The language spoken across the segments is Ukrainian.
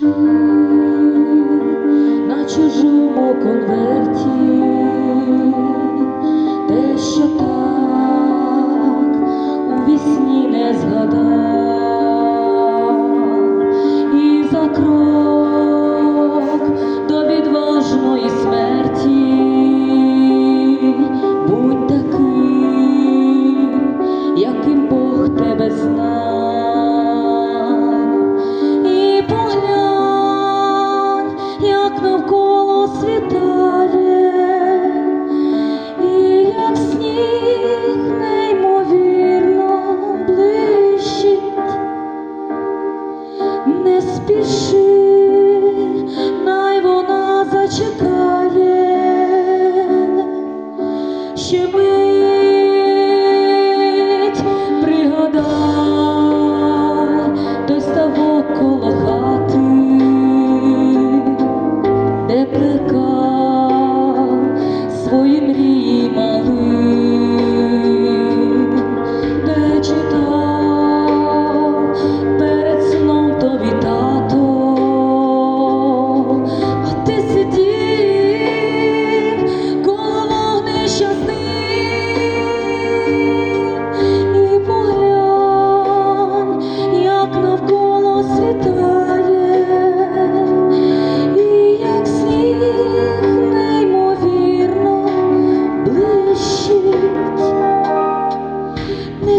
душі на чужому конверті. не спіши.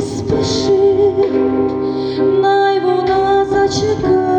Спеши най вона зачекає.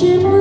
should